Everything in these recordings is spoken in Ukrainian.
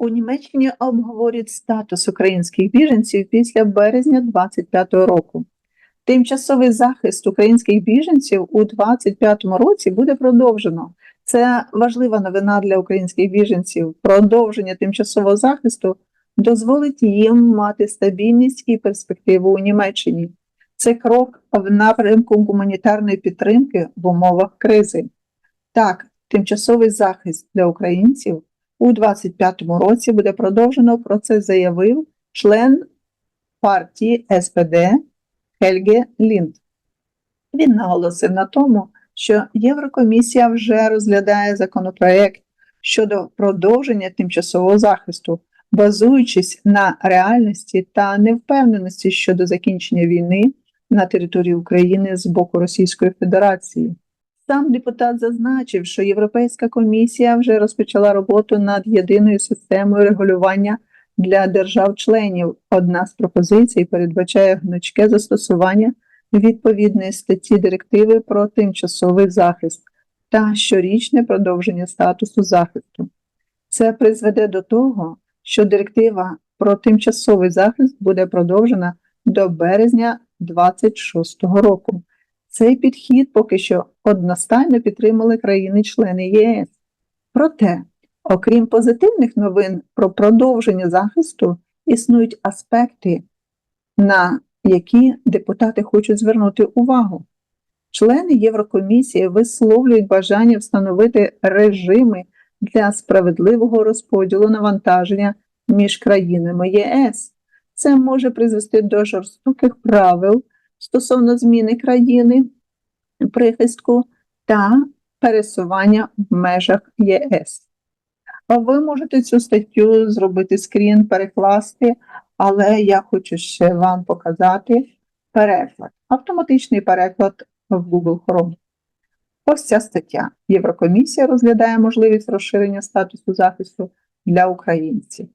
У Німеччині обговорюють статус українських біженців після березня 2025 року. Тимчасовий захист українських біженців у 2025 році буде продовжено. Це важлива новина для українських біженців. Продовження тимчасового захисту дозволить їм мати стабільність і перспективу у Німеччині. Це крок в напрямку гуманітарної підтримки в умовах кризи. Так, тимчасовий захист для українців у 2025 році буде продовжено. Про це заявив член партії СПД Хельге Лінд. Він наголосив на тому, що Єврокомісія вже розглядає законопроект щодо продовження тимчасового захисту, базуючись на реальності та невпевненості щодо закінчення війни на території України з боку Російської Федерації. Сам депутат зазначив, що Європейська комісія вже розпочала роботу над єдиною системою регулювання для держав-членів. Одна з пропозицій передбачає гнучке застосування відповідної статті директиви про тимчасовий захист та щорічне продовження статусу захисту. Це призведе до того, що директива про тимчасовий захист буде продовжена до березня 2026 року. Цей підхід поки що одностайно підтримали країни-члени ЄС. Проте, окрім позитивних новин про продовження захисту, існують аспекти, на які депутати хочуть звернути увагу. Члени Єврокомісії висловлюють бажання встановити режими для справедливого розподілу навантаження між країнами ЄС. Це може призвести до жорстоких правил стосовно зміни країни прихистку та пересування в межах ЄС. Ви можете цю статтю зробити скрін, перекласти, але я хочу ще вам показати переклад, автоматичний переклад в Google Chrome. Ось ця стаття. Єврокомісія розглядає можливість розширення статусу захисту для українців.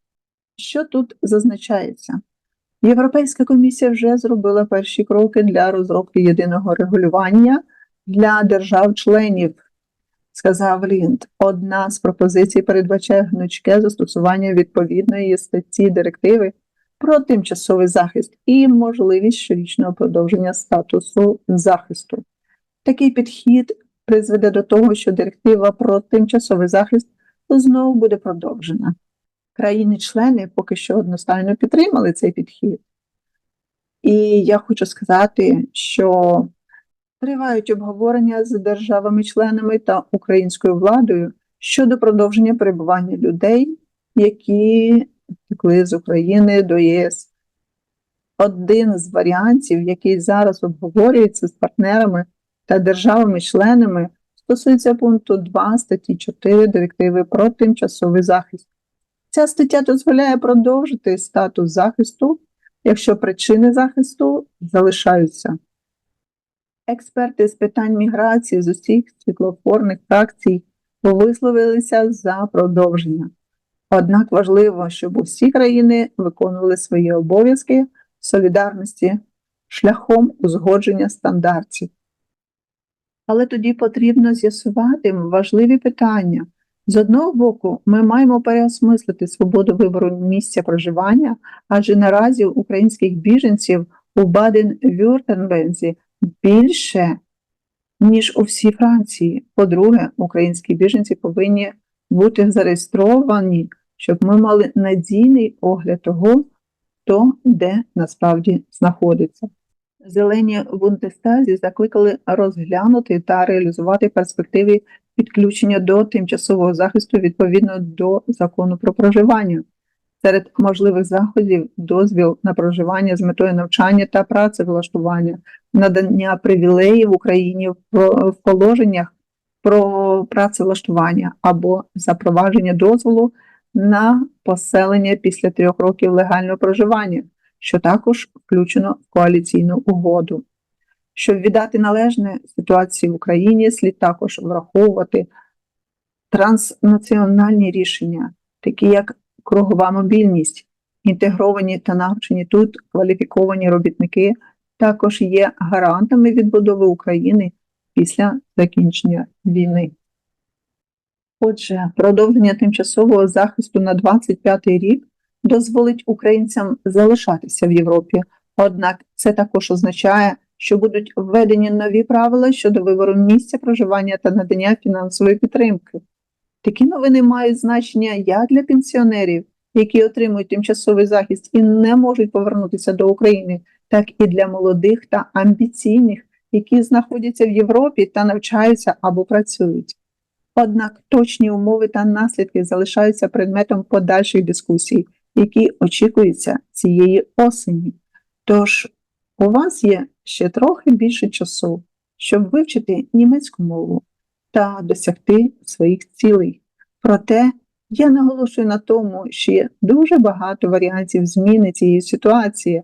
Що тут зазначається? Європейська комісія вже зробила перші кроки для розробки єдиного регулювання для держав-членів, сказав Лінд. Одна з пропозицій передбачає гнучке застосування відповідної статті директиви про тимчасовий захист і можливість щорічного продовження статусу захисту. Такий підхід призведе до того, що директива про тимчасовий захист знову буде продовжена. Країни-члени поки що одностайно підтримали цей підхід. І я хочу сказати, що тривають обговорення з державами-членами та українською владою щодо продовження перебування людей, які втекли з України до ЄС. Один з варіантів, який зараз обговорюється з партнерами та державами-членами, стосується пункту 2 статті 4 Директиви про тимчасовий захист. Ця стаття дозволяє продовжити статус захисту, якщо причини захисту залишаються. Експерти з питань міграції з усіх світлофорних фракцій висловилися за продовження. Однак важливо, щоб усі країни виконували свої обов'язки солідарності шляхом узгодження стандартів. Але тоді потрібно з'ясувати важливі питання. З одного боку, ми маємо переосмислити свободу вибору місця проживання, адже наразі українських біженців у Баден-Вюртенбензі більше, ніж у всій Франції. По-друге, українські біженці повинні бути зареєстровані, щоб ми мали надійний огляд того, хто де насправді знаходиться. Зелені в Бундестазі закликали розглянути та реалізувати перспективи підключення до тимчасового захисту відповідно до закону про проживання. Серед можливих заходів дозвіл на проживання з метою навчання та працевлаштування, надання привілеїв Україні в положеннях про працевлаштування або запровадження дозволу на поселення після трьох років легального проживання, що також включено в коаліційну угоду. Щоб віддати належне ситуації в Україні, слід також враховувати транснаціональні рішення, такі як кругова мобільність, інтегровані та навчені тут кваліфіковані робітники, також є гарантами відбудови України після закінчення війни. Отже, продовження тимчасового захисту на 25-й рік дозволить українцям залишатися в Європі. Однак це також означає, що будуть введені нові правила щодо вибору місця проживання та надання фінансової підтримки. Такі новини мають значення як для пенсіонерів, які отримують тимчасовий захист і не можуть повернутися до України, так і для молодих та амбіційних, які знаходяться в Європі та навчаються або працюють. Однак точні умови та наслідки залишаються предметом подальших дискусій, які очікуються цієї осені. Тож у вас є ще трохи більше часу, щоб вивчити німецьку мову та досягти своїх цілей. Проте я наголошую на тому, що є дуже багато варіантів зміни цієї ситуації,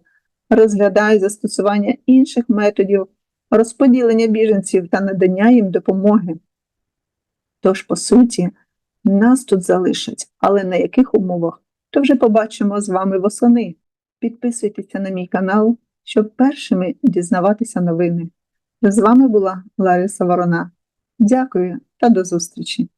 розглядаю застосування інших методів розподілення біженців та надання їм допомоги. Тож, по суті, нас тут залишать, але на яких умовах, то вже побачимо з вами восени. Підписуйтеся на мій канал, щоб першими дізнаватися новини. З вами була Лариса Ворона. Дякую та до зустрічі!